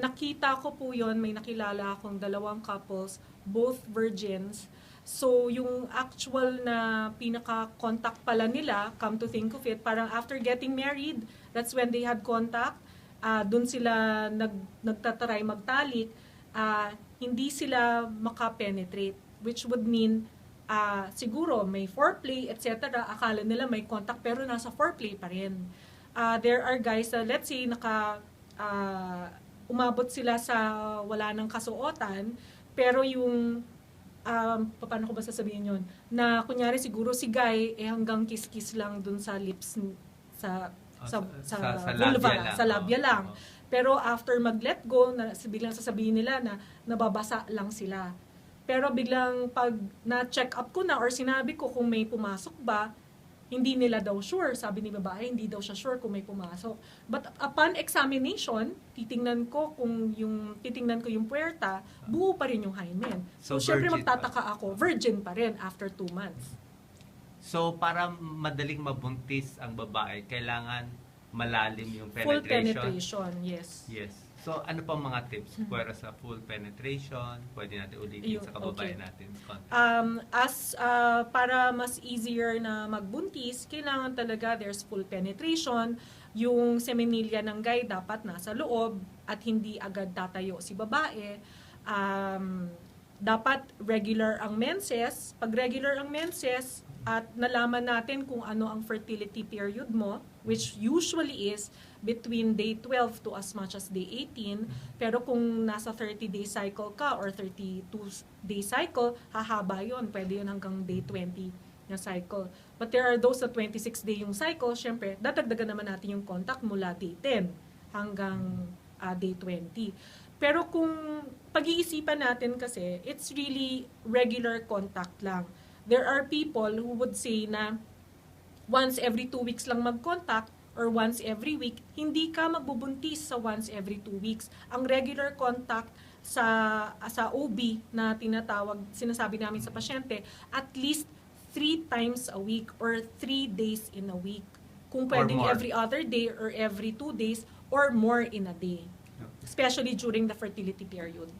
Nakita ko po yon may nakilala akong dalawang couples, both virgins. So, yung actual na pinaka-contact pala nila, come to think of it, parang after getting married, that's when they had contact. Ah, doon sila nag, nagtataray magtalik. Ah, hindi sila makapenetrate, which would mean ah, siguro may foreplay, etc. Akala nila may contact pero nasa foreplay pa rin. Ah, there are guys na let's say naka ah, umabot sila sa wala ng kasuotan pero yung um, paano ko ba sasabihin yun? Na kunyari siguro si guy eh hanggang kiss-kiss lang dun sa lips n- sa Oh, sa, sa- sa, sa- vulva, labia lang. sa labia lang. Oo. Pero after mag-let go, na, biglang sasabihin nila na nababasa lang sila. Pero biglang pag na-check up ko na or sinabi ko kung may pumasok ba, hindi nila daw sure. Sabi ni babae, hindi daw siya sure kung may pumasok. But upon examination, titingnan ko kung yung titingnan ko yung puwerta, buo pa rin yung hymen. So, So, syempre magtataka ako, virgin pa rin after two months. So, para madaling mabuntis ang babae, kailangan malalim yung Full penetration. penetration, yes. Yes. So, ano pa mga tips? Pwera sa full penetration, pwede natin ulitin Yung- sa kababayan okay. natin. Contact. Um, as uh, para mas easier na magbuntis, kailangan talaga there's full penetration. Yung seminilya ng guy dapat nasa loob at hindi agad tatayo si babae. Um, dapat regular ang menses. Pag regular ang menses at nalaman natin kung ano ang fertility period mo, which usually is between day 12 to as much as day 18. Pero kung nasa 30-day cycle ka or 32-day cycle, hahaba yon Pwede yun hanggang day 20 na cycle. But there are those na 26-day yung cycle, syempre, dadagdagan naman natin yung contact mula day 10 hanggang ah, day 20. Pero kung pag-iisipan natin kasi, it's really regular contact lang. There are people who would say na once every two weeks lang mag-contact or once every week, hindi ka magbubuntis sa once every two weeks. Ang regular contact sa sa OB na tinatawag, sinasabi namin sa pasyente, at least three times a week or three days in a week. Kung pwedeng every other day or every two days or more in a day. Especially during the fertility period.